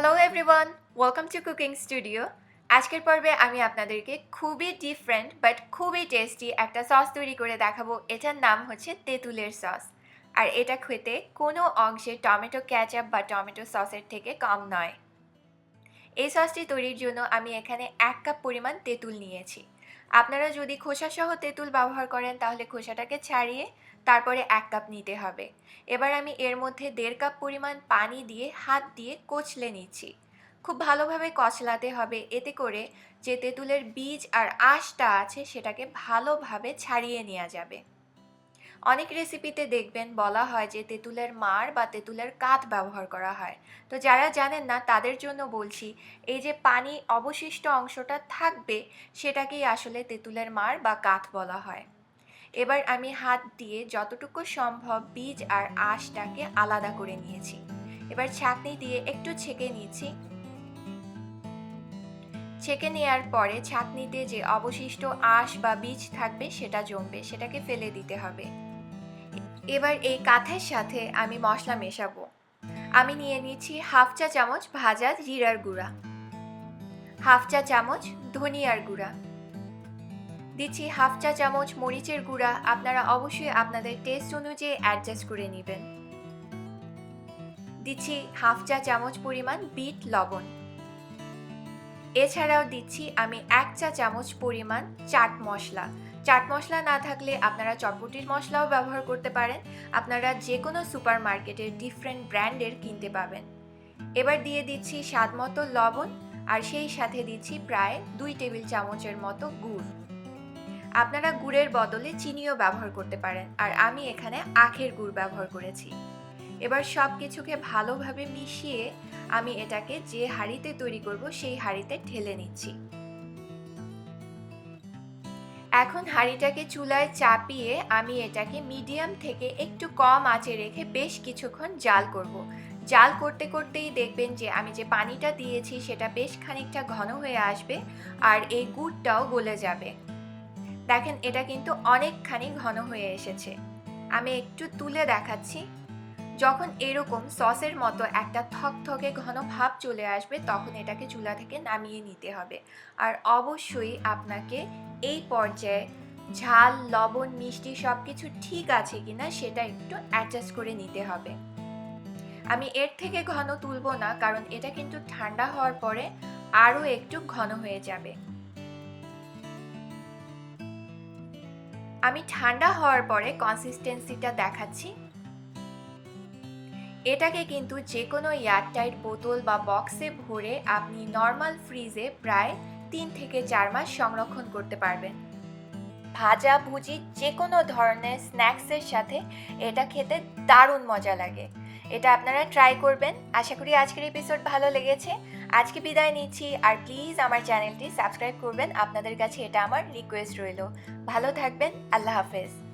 Hello everyone welcome to cooking studio আজকের পর্বে আমি আপনাদেরকে খুবই ডিফারেন্ট বাট খুবই টেস্টি একটা সস তৈরি করে দেখাবো। এটার নাম হচ্ছে তেঁতুলের সস আর এটা খেতে কোনো অংশে টমেটো ক্যাচআপ বা টমেটো সসের থেকে কম নয়। এই সসটি তৈরির জন্য আমি এখানে এক কাপ পরিমাণ তেঁতুল নিয়েছি। আপনারা যদি খোসাসহ তেঁতুল ব্যবহার করেন, তাহলে খোসাটাকে ছাড়িয়ে তারপরে এক কাপ নিতে হবে। এবার আমি এর মধ্যে দেড় কাপ পরিমাণ পানি দিয়ে হাত দিয়ে কচলে নিচ্ছি। খুব ভালোভাবে কচলাতে হবে, এতে করে যে তেঁতুলের বীজ আর আঁশটা আছে, সেটাকে ভালোভাবে ছাড়িয়ে নেওয়া যাবে। অনেক রেসিপিতে দেখবেন বলা হয় যে তেঁতুলের মার বা তেঁতুলের কাঠ ব্যবহার করা হয়। তো যারা জানেন না, তাদের জন্য বলছি, এই যে পানি অবশিষ্ট অংশটা থাকবে, সেটাকেই আসলে তেঁতুলের মার বা কাঠ বলা হয়। এবার আমি হাত দিয়ে যতটুকু সম্ভব বীজ আর আঁশটাকে আলাদা করে নিয়েছি। এবার ছাঁকনি দিয়ে একটু ছেঁকে নিচ্ছি ছেঁকে নেওয়ার পরে ছাঁকনিতে যে অবশিষ্ট আঁশ বা বীজ থাকবে সেটা জমবে, সেটাকে ফেলে দিতে হবে। এবার এই কাঠের সাথে আমি মশলা মেশাবো। আমি নিয়ে নিচ্ছি হাফ চা চামচ ভাজা জিরার গুঁড়া, হাফ চা চামচ ধনিয়ার গুঁড়া। দিচ্ছি হাফ চা চামচ মরিচের গুঁড়া, আপনারা অবশ্যই আপনাদের টেস্ট অনুযায়ী অ্যাডজাস্ট করে নেবেন। দিচ্ছি হাফ চা চামচ পরিমাণ বিট লবণ। এছাড়াও দিচ্ছি আমি এক চা চামচ পরিমাণ চাট মশলা। চাট মশলা না থাকলে আপনারা চটপটির মশলাও ব্যবহার করতে পারেন। আপনারা যে কোনো সুপার মার্কেটের ডিফারেন্ট ব্র্যান্ডের কিনতে পাবেন। এবার দিয়ে দিচ্ছি স্বাদ মতো লবণ আর সেই সাথে দিচ্ছি প্রায় দুই টেবিল চামচের মতো গুড়। আপনারা গুড়ের বদলে চিনিও ব্যবহার করতে পারেন। আর আমি এখানে আখের গুড় ব্যবহার করেছি। এবার সব কিছুকে ভালোভাবে মিশিয়ে আমি এটাকে যে হাঁড়িতে তৈরি করব, সেই হাঁড়িতে ঢেলে নিচ্ছি। এখন হাঁড়িটাকে চুলায় চাপিয়ে আমি এটাকে মিডিয়াম থেকে একটু কম আঁচে রেখে বেশ কিছুক্ষণ জাল করব। জাল করতে করতেই দেখবেন যে আমি যে পানিটা দিয়েছি, সেটা বেশ খানিকটা ঘন হয়ে আসবে আর এই গুড়টাও গলে যাবে। দেখেন, এটা কিন্তু অনেকখানি ঘন হয়ে এসেছে। আমি একটু তুলে দেখাচ্ছি। যখন এরকম সসের মতো একটা থকথকে ঘন ভাব চলে আসবে, তখন এটাকে চুলা থেকে নামিয়ে নিতে হবে। আর অবশ্যই আপনাকে এই পর্যায়ে ঝাল, লবণ, মিষ্টি সব কিছু ঠিক আছে কিনা সেটা একটু অ্যাডজাস্ট করে নিতে হবে। আমি এর থেকে ঘন তুলবো না, কারণ এটা কিন্তু ঠান্ডা হওয়ার পরে আরও একটু ঘন হয়ে যাবে। আমি ঠান্ডা হওয়ার পরে কনসিস্টেন্সিটা দেখাচ্ছি। এটাকে কিন্তু যে কোনো এয়ারটাইট বোতল বা বক্সে ভরে আপনি নর্মাল ফ্রিজে প্রায় তিন থেকে চার মাস সংরক্ষণ করতে পারবেন। ভাজা, ভুজি যে কোনো ধরনের স্ন্যাক্সের সাথে এটা খেতে দারুণ মজা লাগে। এটা আপনারা ট্রাই করবেন। আশা করি আজকের এপিসোড ভালো লেগেছে। আজকে বিদায় নিচ্ছি। আর প্লিজ আমার চ্যানেলটি সাবস্ক্রাইব করবেন। আপনাদের কাছে এটা আমার রিকোয়েস্ট রইল। ভালো থাকবেন। আল্লাহ হাফেজ।